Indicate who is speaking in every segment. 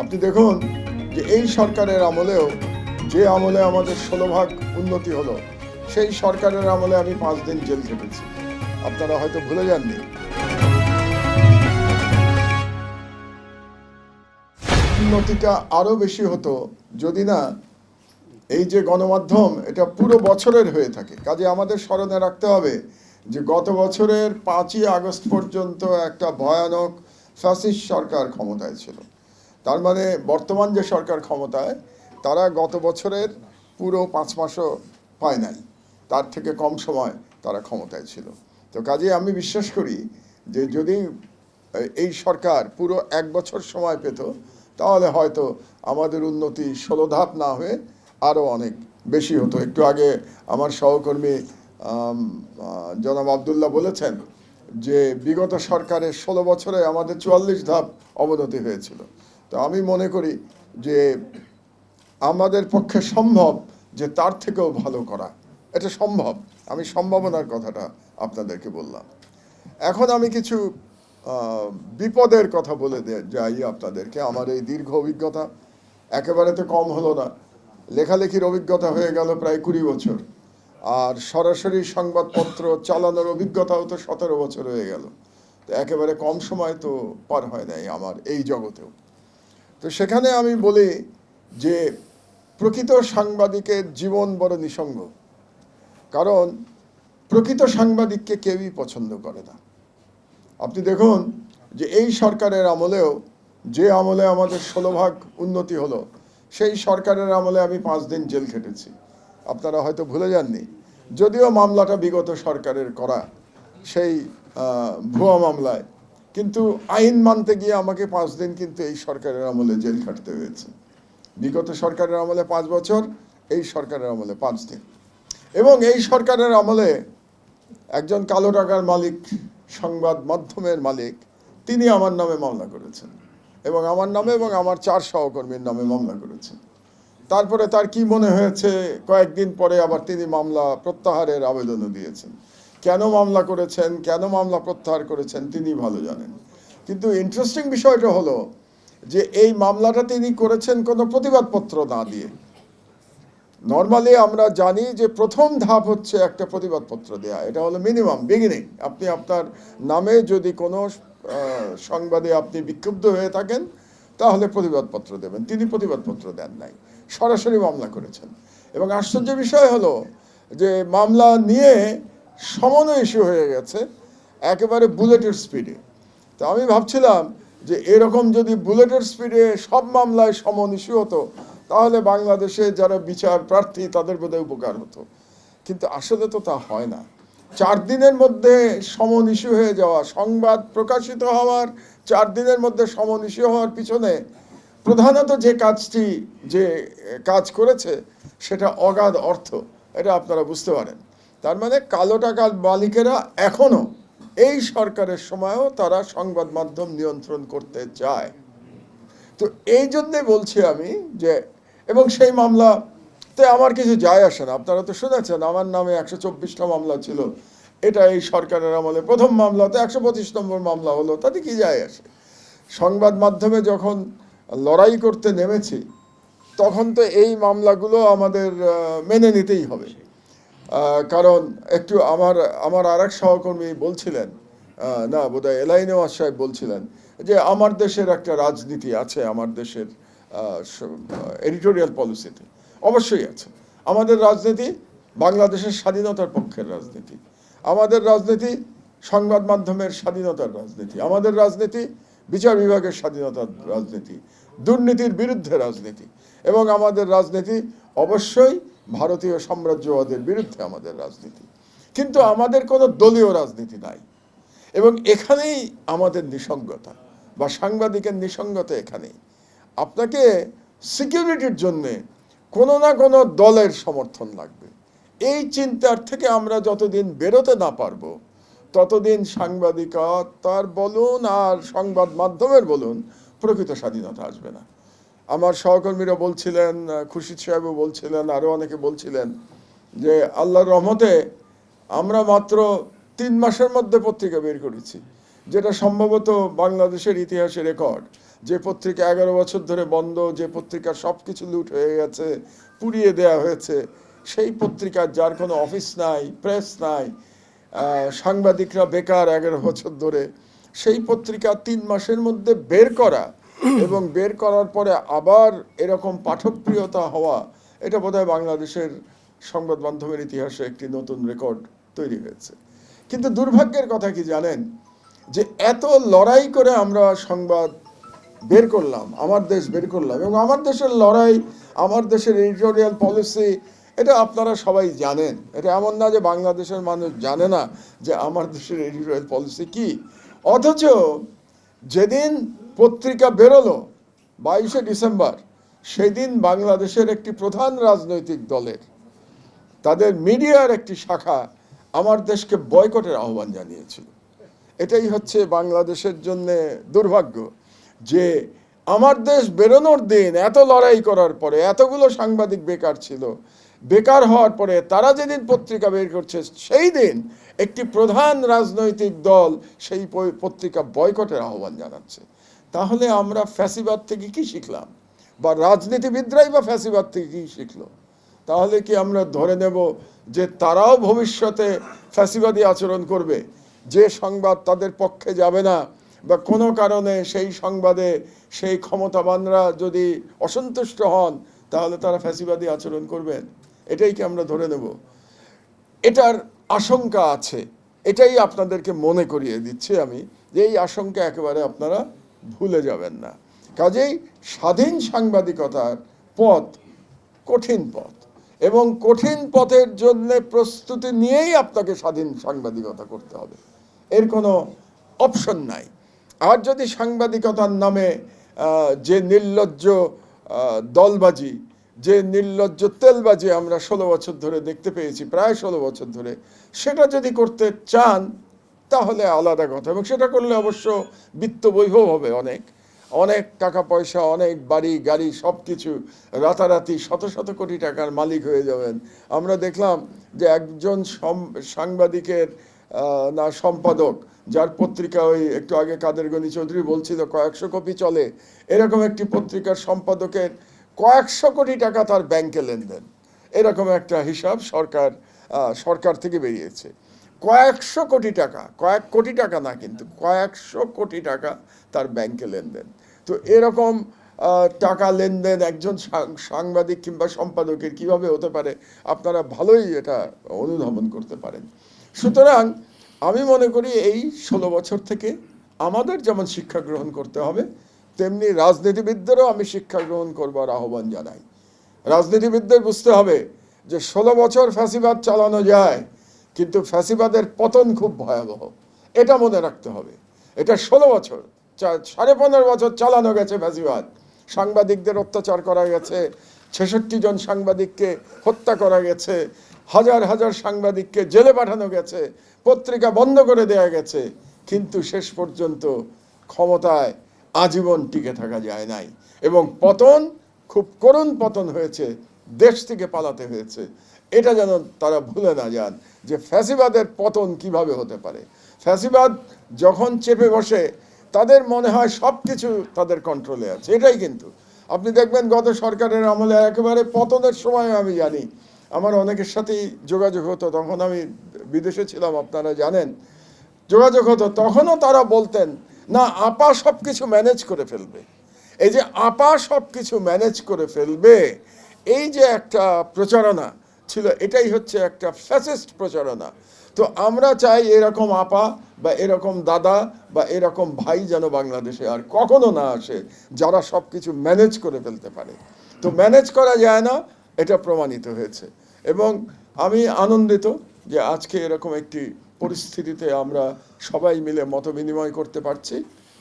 Speaker 1: আপনি দেখুন যে এই সরকারের আমলেও যে আমলে আমাদের ষোলো ভাগ উন্নতি হলো, সেই সরকারের আমলে আমি পাঁচ দিন জেল খেটেছি। আপনারা হয়তো ভুলে যাননি। উন্নতিটা আরও বেশি হতো যদি না এই যে গণমাধ্যম, এটা পুরো বছরের হয়ে থাকে। কাজে আমাদের স্মরণে রাখতে হবে যে গত বছরের পাঁচই আগস্ট পর্যন্ত একটা ভয়ানক ফ্যাসিস্ট সরকার ক্ষমতায় ছিল। তার মানে বর্তমান যে সরকার ক্ষমতায়, তারা গত বছরের পুরো পাঁচ মাসও পায় নাই। তার থেকে কম সময় তারা ক্ষমতায় ছিল। তো কাজে আমি বিশ্বাস করি যে যদি এই সরকার পুরো এক বছর সময় পেত, তাহলে হয়তো আমাদের উন্নতি ষোলো ধাপ না হয়ে আরও অনেক বেশি হতো। একটু আগে আমার সহকর্মী জনাব আবদুল্লাহ বলেছেন যে বিগত সরকারের ষোলো বছরে আমাদের চুয়াল্লিশ ধাপ অবনতি হয়েছিল। তো আমি মনে করি যে আমাদের পক্ষে সম্ভব যে তার থেকেও ভালো করা। এটা সম্ভব। আমি সম্ভাবনার কথাটা আপনাদেরকে বললাম। এখন আমি কিছু বিপদের কথা বলে যাই আপনাদেরকে। আমার এই দীর্ঘ অভিজ্ঞতা একেবারে তো কম হলো না। লেখালেখির অভিজ্ঞতা হয়ে গেল প্রায় কুড়ি বছর। আর সরাসরি সংবাদপত্র চালানোর অভিজ্ঞতাও তো সতেরো বছর হয়ে গেল। তো একেবারে কম সময় তো পার হয় নাই আমার এই জগতেও। তো সেখানে আমি বলি যে প্রকৃত সাংবাদিকের জীবন বড় নিঃসঙ্গ। কারণ প্রকৃত সাংবাদিককে কেউই পছন্দ করে না। আপনি দেখুন যে এই সরকারের আমলেও যে আমলে আমাদের ষোলো ভাগ উন্নতি হলো, সেই সরকারের আমলে আমি পাঁচ দিন জেল খেটেছি। আপনারা হয়তো ভুলে যাননি। যদিও মামলাটা বিগত সরকারের করা, সেই ভুয়া মামলায় কিন্তু আইন মানতে গিয়ে আমাকে পাঁচ দিন কিন্তু এই সরকারের আমলে জেল খাটতে হয়েছে। বিগত সরকারের আমলে পাঁচ বছর, এই সরকারের আমলে পাঁচ দিন। এবং এই সরকারের আমলে একজন কালো টাকার মালিক, সংবাদ মাধ্যমের মালিক, তিনি আমার নামে মামলা করেছেন। এবং আমার নামে এবং আমার চার সহকর্মীর নামে মামলা করেছেন। তারপরে তার কি মনে হয়েছে, কয়েকদিন পরে আবার তিনি মামলা প্রত্যাহারের আবেদনও দিয়েছেন। কেন মামলা করেছেন, কেন মামলা প্রত্যাহার করেছেন তিনি ভালো জানেন। কিন্তু ইন্টারেস্টিং বিষয়টা হলো যে এই মামলাটা তিনি করেছেন কোনো প্রতিবাদপত্র না দিয়ে। নর্মালি আমরা জানি যে প্রথম ধাপ হচ্ছে একটা প্রতিবাদপত্র দেয়া। এটা হলো মিনিমাম বিগিনিং আপনি আপনার নামে যদি কোনো সংবাদে আপনি বিক্ষুব্ধ হয়ে থাকেন, তাহলে প্রতিবাদপত্র দেবেন। তিনি প্রতিবাদপত্র দেন নাই। সরাসরি মামলা করেছেন। এবং আশ্চর্য বিষয় হলো যে মামলা নিয়ে সমানো ইস্যু হয়ে গেছে, একেবারে বুলেটের স্পিডে তো আমি ভাবছিলাম যে এরকম যদি বুলেটের স্পিডে সব মামলায় সমন ইস্যু হতো, তাহলে বাংলাদেশে যারা বিচার প্রার্থী, তাদের বোধহয় উপকার হতো। কিন্তু আসলে তো তা হয় না। চার দিনের মধ্যে সমন ইস্যু হয়ে যাওয়া, সংবাদ প্রকাশিত হওয়ার চার দিনের মধ্যে সমন ইস্যু হওয়ার পিছনে প্রধানত যে কাজটি, যে কাজ করেছে, সেটা অগাধ অর্থ, এটা আপনারা বুঝতে পারেন। তার মানে কালো টাকার মালিকেরা এখনও এই সরকারের সময়ও তারা সংবাদ মাধ্যম নিয়ন্ত্রণ করতে চায়। তো এই জন্যে বলছি আমি যে, এবং সেই মামলা মামলাতে আমার কিছু যায় আসে না। আপনারা তো শুনেছেন, আমার নামে একশো চব্বিশটা মামলা ছিল। এটা এই সরকারের আমলে প্রথম মামলাতে একশো পঁচিশ নম্বর মামলা হলো, তাতে কি যায় আসে? সংবাদ মাধ্যমে যখন লড়াই করতে নেমেছি, তখন তো এই মামলাগুলো আমাদের মেনে নিতেই হবে। কারণ একটু আমার আমার আর এক সহকর্মী বলছিলেন না, বোধহয় এলাই নেওয়াজ সাহেব বলছিলেন যে আমার দেশের একটা রাজনীতি আছে, আমার দেশের এডিটোরিয়াল পলিসিতে অবশ্যই আছে। আমাদের রাজনীতি বাংলাদেশের স্বাধীনতার পক্ষের রাজনীতি। আমাদের রাজনীতি সংবাদ মাধ্যমের স্বাধীনতার রাজনীতি। আমাদের রাজনীতি বিচার বিভাগের স্বাধীনতার রাজনীতি। দুর্নীতির বিরুদ্ধে রাজনীতি। এবং আমাদের রাজনীতি অবশ্যই ভারতীয় সাম্রাজ্যবাদের বিরুদ্ধে আমাদের রাজনীতি। কিন্তু আমাদের কোনো দলীয় রাজনীতি নাই। এবং এখানেই আমাদের নিসঙ্গতা, বা সাংবাদিকের নিসঙ্গতা এখানেই। আপনাকে সিকিউরিটির জন্যে কোনো না কোনো দলের সমর্থন লাগবে। এই চিন্তার থেকে আমরা যতদিন বেরোতে না পারব, ততদিন সাংবাদিকতার বলুন আর সংবাদ মাধ্যমের বলুন প্রকৃত স্বাধীনতা আসবে না। আমার সহকর্মীরা বলছিলেন আহ, খুরশিদ সাহেবও বলছিলেন আরও অনেকে বলছিলেন যে আল্লাহর রহমতে আমরা মাত্র তিন মাসের মধ্যে পত্রিকা বের করেছি যেটা সম্ভবত বাংলাদেশের ইতিহাসে রেকর্ড। যে পত্রিকা এগারো বছর ধরে বন্ধ যে পত্রিকা সব কিছু লুট হয়ে গেছে পুড়িয়ে দেয়া হয়েছে সেই পত্রিকার যার কোনো অফিস নাই প্রেস নাই সাংবাদিকরা বেকার এগারো বছর ধরে সেই পত্রিকা তিন মাসের মধ্যে বের করা এবং বের করার পরে আবার এরকম পাঠকপ্রিয়তা হওয়া, এটা বোধহয় বাংলাদেশের সংবাদ মাধ্যমের ইতিহাসে একটি নতুন রেকর্ড তৈরি হয়েছে। কিন্তু দুর্ভাগ্যের কথা কি জানেন? যে এত লড়াই করে আমরা সংবাদ বের করলাম, আমার দেশ বের করলাম এবং আমার দেশের লড়াই, আমার দেশের এডিটোরিয়াল পলিসি এটা আপনারা সবাই জানেন। এটা এমন না যে বাংলাদেশের মানুষ জানে না যে আমার দেশের এডিটোরিয়াল পলিসি কি। অথচ যেদিন পত্রিকা বেরোলো বাইশে ডিসেম্বর। সেদিন বাংলাদেশের একটি প্রধান রাজনৈতিক দলের, তাদের মিডিয়ার একটি শাখা আমার দেশকে বয়কটের আহ্বান জানিয়েছিল। এটাই হচ্ছে বাংলাদেশের জন্য দুর্ভাগ্য যে আমার দেশ বেরোনোর দিন এত লড়াই করার পরে এতগুলো সাংবাদিক বেকার ছিল। বেকার হওয়ার পরে তারা যেদিন পত্রিকা বের করছে, সেই দিন একটি প্রধান রাজনৈতিক দল সেই পত্রিকা বয়কটের আহ্বান জানাচ্ছে। তাহলে আমরা ফ্যাসিবাদ থেকে কি শিখলাম? বা রাজনীতিবিদরাই বা ফ্যাসিবাদ থেকে কি শিখলো? তাহলে কি আমরা ধরে নেব যে তারাও ভবিষ্যতে ফ্যাসিবাদী আচরণ করবে? যে সংবাদ তাদের পক্ষে যাবে না, বা কোনো কারণে সেই সংবাদে সেই ক্ষমতাবানরা যদি অসন্তুষ্ট হন, তাহলে তারা ফ্যাসিবাদী আচরণ করবেন? এটাই কি আমরা ধরে নেব? এটার আশঙ্কা আছে। এটাই আপনাদেরকে মনে করিয়ে দিচ্ছি আমি যে এই আশঙ্কা একেবারে আপনারা ভুলে যাবেন না। কাজেই স্বাধীন সাংবাদিকতার পথ কঠিন পথ এবং কঠিন পথের জন্য প্রস্তুতি নিয়েই আপনাকে স্বাধীন সাংবাদিকতা করতে হবে। এর কোনো অপশন নাই। আর যদি সাংবাদিকতার নামে যে নির্লজ্জ দলবাজি, যে নির্লজ্জ তেলবাজি আমরা ষোলো বছর ধরে দেখতে পেয়েছি, প্রায় ষোলো বছর ধরে, সেটা যদি করতে চান তাহলে আলাদা কথা। এবং সেটা করলে অবশ্য বিত্ত বৈভব হবে অনেক। অনেক টাকা পয়সা, অনেক বাড়ি, গাড়ি সব কিছু রাতারাতি শত শত কোটি টাকার মালিক হয়ে যাবেন। আমরা দেখলাম যে একজন সাংবাদিকের না, সম্পাদক, যার পত্রিকা ওই একটু আগে কাদের গণি চৌধুরী বলছিল, কয়েকশো কপি চলে, এরকম একটি পত্রিকার সম্পাদকের কয়েকশো কোটি টাকা তার ব্যাংকে লেনদেন। এরকম একটা হিসাব সরকার সরকার থেকে বেরিয়েছে। কয়েকশো কোটি টাকা, কয়েক কোটি টাকা না কিন্তু কয়েকশো কোটি টাকা তার ব্যাংকে লেনদেন। তো এরকম টাকা লেনদেন একজন সাংবাদিক কিংবা সম্পাদকের কীভাবে হতে পারে? আপনারা ভালোই এটা অনুধাবন করতে পারেন। সুতরাং আমি মনে করি এই ষোলো বছর থেকে আমাদের যেমন শিক্ষা গ্রহণ করতে হবে, তেমনি রাজনীতিবিদদেরও আমি শিক্ষা গ্রহণ করবার আহ্বান জানাই। রাজনীতিবিদদের বুঝতে হবে যে ষোলো বছর ফ্যাসিবাদ চালানো যায় কিন্তু ফ্যাসিবাদের পতন খুব ভয়াবহ। এটা মনে রাখতে হবে। এটা ষোলো বছর সাড়ে পনেরো বছর চালানো গেছে ফ্যাসিবাদ। সাংবাদিকদের অত্যাচার করা গেছে, ছেষট্টি জন সাংবাদিককে হত্যা করা গেছে, হাজার হাজার সাংবাদিককে জেলে পাঠানো গেছে, পত্রিকা বন্ধ করে দেয়া গেছে। কিন্তু শেষ পর্যন্ত ক্ষমতায় আজীবন টিকে থাকা যায় নাই। এবং পতন, খুব করুণ পতন হয়েছে, দেশ থেকে পালাতে হয়েছে। এটা যেন তারা ভুলে না যান যে ফ্যাসিবাদের পতন কীভাবে হতে পারে। ফ্যাসিবাদ যখন চেপে বসে, তাদের মনে হয় সব কিছু তাদের কন্ট্রোলে আছে। এটাই কিন্তু। আপনি দেখবেন গত সরকারের আমলে একেবারে পতনের সময় আমি জানি, আমার অনেকের সাথেই যোগাযোগ হতো, তখন আমি বিদেশে ছিলাম, আপনারা জানেন। যোগাযোগ হতো, তখনও তারা বলতেন, না, আপা সব কিছু ম্যানেজ করে ফেলবে। এই যে, আপা সব কিছু ম্যানেজ করে ফেলবে, এই যে একটা প্রচারণা ছিল এটাই হচ্ছে একটা ফ্যাসিস্ট প্রচারণা। তো আমরা চাই এরকম আপা বা এরকম দাদা বা এরকম ভাই যেন বাংলাদেশে আর কখনো না আসে, যারা সব কিছু ম্যানেজ করে ফেলতে পারে। তো ম্যানেজ করা যায় না, এটা প্রমাণিত হয়েছে। এবং আমি আনন্দিত যে আজকে এরকম একটি পরিস্থিতিতে আমরা সবাই মিলে মত বিনিময় করতে পারছি।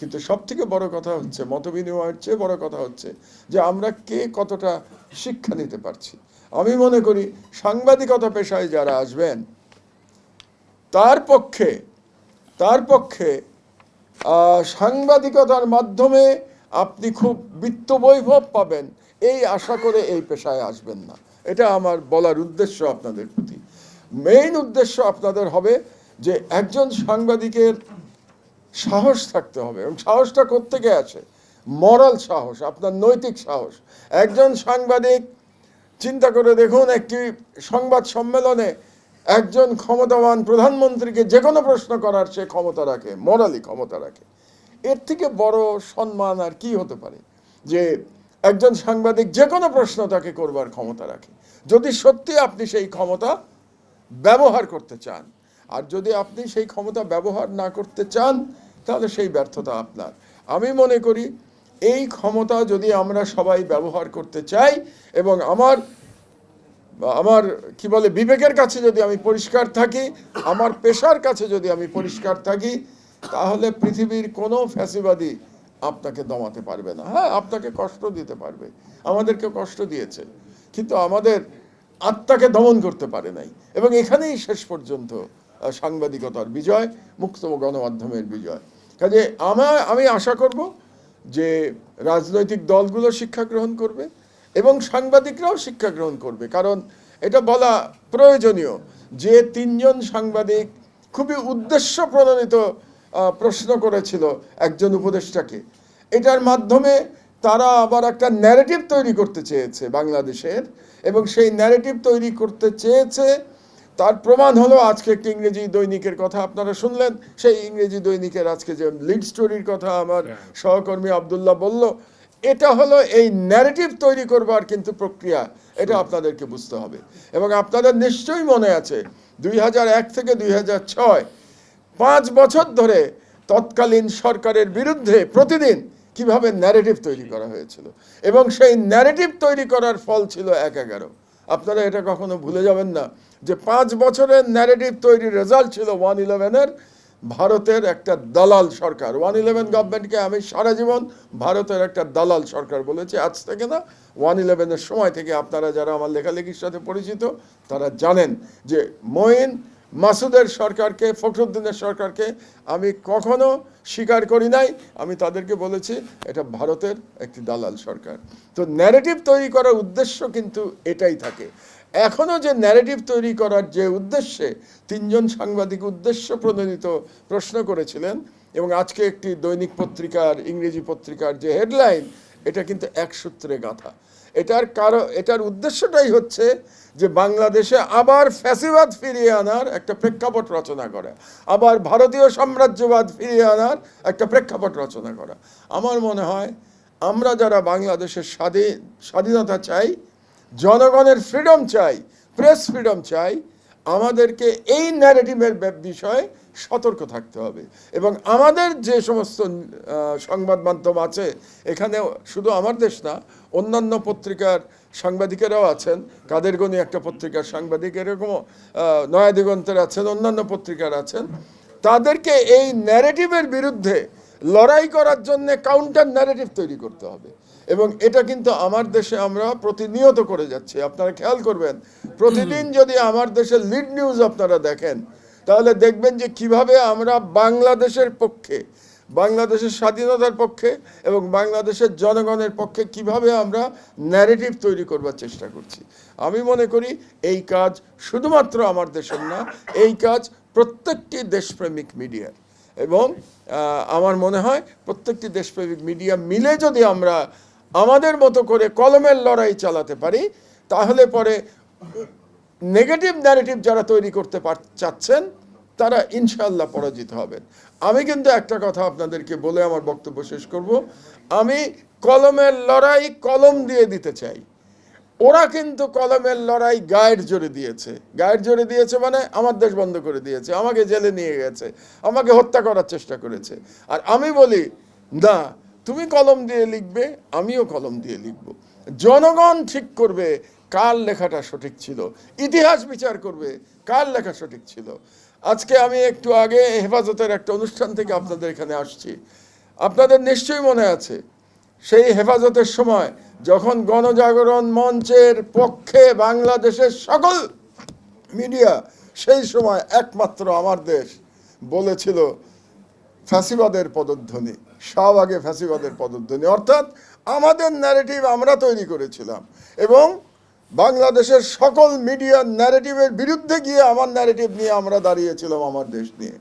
Speaker 1: কিন্তু সব থেকে বড় কথা হচ্ছে, মত বিনিময়ের চেয়ে বড় কথা হচ্ছে যে আমরা কে কতটা শিক্ষা নিতে পারছি। আমি মনে করি সাংবাদিকতা পেশায় যারা আসবেন, তার পক্ষে তার পক্ষে সাংবাদিকতার মাধ্যমে আপনি খুব বিত্ত বৈভব পাবেন। এই আশা করে এই পেশায় আসবেন না। এটা আমার বলার উদ্দেশ্য আপনাদের প্রতি। মেইন উদ্দেশ্য আপনাদের হবে যে একজন সাংবাদিকের সাহস থাকতে হবে এবং সাহসটা কোত্থেকে আছে মরাল সাহস, আপনার নৈতিক সাহস। একজন সাংবাদিক চিন্তা করে দেখুন, একটি সংবাদ সম্মেলনে একজন ক্ষমতাবান প্রধানমন্ত্রীকে যে কোনো প্রশ্ন করার সে ক্ষমতা রাখে মরালি ক্ষমতা রাখে। এর থেকে বড় সম্মান আর কি হতে পারে? যে একজন সাংবাদিক যে কোনো প্রশ্ন তাকে করবার ক্ষমতা রাখে। যদি সত্যি আপনি সেই ক্ষমতা ব্যবহার করতে চান, আর যদি আপনি সেই ক্ষমতা ব্যবহার না করতে চান, তাহলে সেই ব্যর্থতা আপনার। আমি মনে করি এই ক্ষমতা যদি আমরা সবাই ব্যবহার করতে চাই এবং আমার আমার কি বলে, বিবেকের কাছে যদি আমি পরিষ্কার থাকি, আমার পেশার কাছে যদি আমি পরিষ্কার থাকি, তাহলে পৃথিবীর কোনো ফ্যাসিবাদী আপনাকে দমাতে পারবে না। হ্যাঁ আপনাকে কষ্ট দিতে পারবে। আমাদেরকে কষ্ট দিয়েছে। কিন্তু আমাদের আত্মাকে দমন করতে পারে নাই। এবং এখানেই শেষ পর্যন্ত সাংবাদিকতার বিজয় মুক্ত গণমাধ্যমের বিজয়। কাজে আমার আমি আশা করব যে রাজনৈতিক দলগুলো শিক্ষা গ্রহণ করবে এবং সাংবাদিকরাও শিক্ষা গ্রহণ করবে। কারণ এটা বলা প্রয়োজনীয় যে তিনজন সাংবাদিক খুবই উদ্দেশ্য প্রণোদিত প্রশ্ন করেছিল একজন উপদেষ্টাকে। এটার মাধ্যমে তারা আবার একটা ন্যারেটিভ তৈরি করতে চেয়েছে বাংলাদেশের এবং সেই ন্যারেটিভ তৈরি করতে চেয়েছে তার প্রমাণ হলো আজকে একটি ইংরেজি দৈনিকের কথা। আপনারা শুনলেন সেই ইংরেজি দৈনিকের আজকে যে লিড স্টোরির কথা আমার সহকর্মী আবদুল্লাহ বলল এটা হলো এই ন্যারেটিভ তৈরি করবার কিন্তু প্রক্রিয়া এটা আপনাদেরকে বুঝতে হবে। এবং আপনাদের নিশ্চয়ই মনে আছে দুই এক থেকে দুই ছয় পাঁচ বছর ধরে তৎকালীন সরকারের বিরুদ্ধে প্রতিদিন কীভাবে ন্যারেটিভ তৈরি করা হয়েছিল। এবং সেই ন্যারেটিভ তৈরি করার ফল ছিল এক এগারো। আপনারা এটা কখনো ভুলে যাবেন না যে পাঁচ বছরের ন্যারেটিভ তৈরির রেজাল্ট ছিল ওয়ান ইলেভেনের ভারতের একটা দালাল সরকার। ওয়ান ইলেভেন গভর্নমেন্টকে আমি সারা জীবন ভারতের একটা দালাল সরকার বলেছি। আজ থেকে না ওয়ান ইলেভেনের সময় থেকে আপনারা যারা আমার লেখালেখির সাথে পরিচিত, তারা জানেন যে মঈন মাসুদের সরকারকে, ফখরুদ্দিনের সরকারকে আমি কখনো স্বীকার করি নাই। আমি তাদেরকে বলেছি, এটা ভারতের একটি দালাল সরকার। তো ন্যারেটিভ তৈরি করার উদ্দেশ্য কিন্তু এটাই থাকে। এখনও যে ন্যারেটিভ তৈরি করার যে উদ্দেশ্যে তিনজন সাংবাদিক উদ্দেশ্য প্রণোদিত প্রশ্ন করেছিলেন, এবং আজকে একটি দৈনিক পত্রিকার, ইংরেজি পত্রিকার যে হেডলাইন এটা কিন্তু এক সূত্রে গাঁথা। এটার কারণ, এটার উদ্দেশ্যটাই হচ্ছে যে বাংলাদেশে আবার ফ্যাসিবাদ ফিরিয়ে আনার একটা প্রেক্ষাপট রচনা করা। আবার ভারতীয় সাম্রাজ্যবাদ ফিরিয়ে আনার একটা প্রেক্ষাপট রচনা করা। আমার মনে হয় আমরা যারা বাংলাদেশের স্বাধীন স্বাধীনতা চাই, জনগণের ফ্রিডম চাই প্রেস ফ্রিডম চাই, আমাদেরকে এই ন্যারেটিভের বিষয়ে সতর্ক থাকতে হবে। এবং আমাদের যে সমস্ত সংবাদ মাধ্যম আছে এখানে শুধু আমার দেশ না অন্যান্য পত্রিকার সাংবাদিকেরাও আছেন। কাদেরগনি একটা পত্রিকার সাংবাদিক এরকমও নয়া দিগন্তের আছেন অন্যান্য পত্রিকার আছেন। তাদেরকে এই ন্যারেটিভের বিরুদ্ধে লড়াই করার জন্য কাউন্টার ন্যারেটিভ তৈরি করতে হবে। এবং এটা কিন্তু আমার দেশে আমরা প্রতিনিয়ত করে যাচ্ছি। আপনারা খেয়াল করবেন প্রতিদিন যদি আমার দেশের লিড নিউজ আপনারা দেখেন তাহলে দেখবেন যে কীভাবে আমরা বাংলাদেশের পক্ষে, বাংলাদেশের স্বাধীনতার পক্ষে এবং বাংলাদেশের জনগণের পক্ষে কীভাবে আমরা ন্যারেটিভ তৈরি করবার চেষ্টা করছি। আমি মনে করি এই কাজ শুধুমাত্র আমার দেশের না, এই কাজ প্রত্যেকটি দেশপ্রেমিক মিডিয়ার। এবং আমার মনে হয় প্রত্যেকটি দেশপ্রেমিক মিডিয়া মিলে যদি আমরা আমাদের মতো করে কলমের লড়াই চালাতে পারি, তাহলে পরে নেগেটিভ ন্যারেটিভ যারা তৈরি করতে পার, চাচ্ছেন, তারা ইনশাল্লাহ পরাজিত হবেন। আমি কিন্তু একটা কথা আপনাদেরকে বলে আমার বক্তব্য শেষ করব। আমি কলমের লড়াই কলম দিয়ে দিতে চাই। ওরা কিন্তু কলমের লড়াই গায়ের জোরে দিয়েছে। গায়ের জোরে দিয়েছে মানে আমার দেশ বন্ধ করে দিয়েছে, আমাকে জেলে নিয়ে গেছে, আমাকে হত্যা করার চেষ্টা করেছে। আর আমি বলি, না, তুমি কলম দিয়ে লিখবে, আমিও কলম দিয়ে লিখব। জনগণ ঠিক করবে কার লেখাটা সঠিক ছিল? ইতিহাস বিচার করবে, কার লেখা সঠিক ছিল? আজকে আমি একটু আগে হেফাজতের একটা অনুষ্ঠান থেকে আপনাদের এখানে আসছি। আপনাদের নিশ্চয়ই মনে আছে, সেই হেফাজতের সময় যখন গণজাগরণ মঞ্চের পক্ষে বাংলাদেশের সকল মিডিয়া সেই সময় একমাত্র আমার দেশ বলেছিল, ফ্যাসিবাদের পদধ্বনি শাহবাগে ফ্যাসিবাদের পদধ্বনি। অর্থাৎ আমাদের ন্যারেটিভ আমরা তৈরি করেছিলাম এবং বাংলাদেশের সকল মিডিয়ার ন্যারেটিভের বিরুদ্ধে গিয়ে আমার ন্যারেটিভ নিয়ে আমরা দাঁড়িয়েছিলাম আমার দেশ নিয়ে।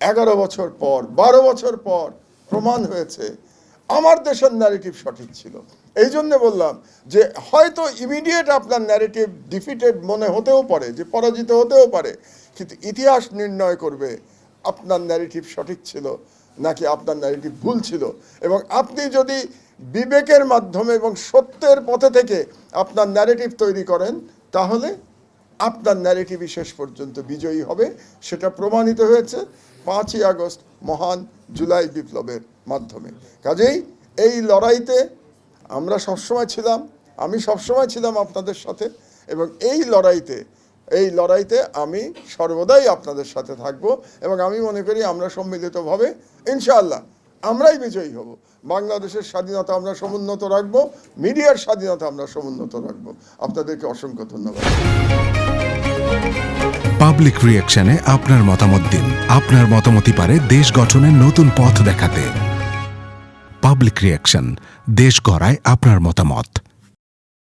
Speaker 1: এগারো বছর পর, বারো বছর পর প্রমাণ হয়েছে, আমার দেশের ন্যারেটিভ সঠিক ছিল। এই জন্য বললাম যে হয়তো ইমিডিয়েট আপনার ন্যারেটিভ ডিফিটেড মনে হতেও পারে, যে পরাজিত হতেও পারে, কিন্তু ইতিহাস নির্ণয় করবে আপনার ন্যারেটিভ সঠিক ছিল নাকি আপনার ন্যারেটিভ ভুল ছিল। এবং আপনি যদি বিবেকের মাধ্যমে এবং সত্যের পথে থেকে আপনার ন্যারেটিভ তৈরি করেন, তাহলে আপনার ন্যারেটিভই শেষ পর্যন্ত বিজয়ী হবে। সেটা প্রমাণিত হয়েছে পাঁচই আগস্ট, মহান জুলাই বিপ্লবের মাধ্যমে। কাজেই এই লড়াইতে আমরা সবসময় ছিলাম, আমি সবসময় ছিলাম আপনাদের সাথে এবং এই লড়াইতে এই লড়াইতে আমি সর্বদাই আপনাদের সাথে থাকব এবং আমি মনে করি আমরা সম্মিলিতভাবে, ইনশাআল্লাহ আমরাই বিজয়ী হব। বাংলাদেশের স্বাধীনতা আমরা সমুন্নত রাখব, মিডিয়ার স্বাধীনতা আমরা সমুন্নত রাখব। আপনাদেরকে অসংখ্য ধন্যবাদ।
Speaker 2: পাবলিক রিয়াকশনে আপনার মতামত দিন। আপনার মতামতই পারে দেশ গঠনের নতুন পথ দেখাতে। পাবলিক রিয়াকশন, দেশ গড়ায় আপনার মতামত।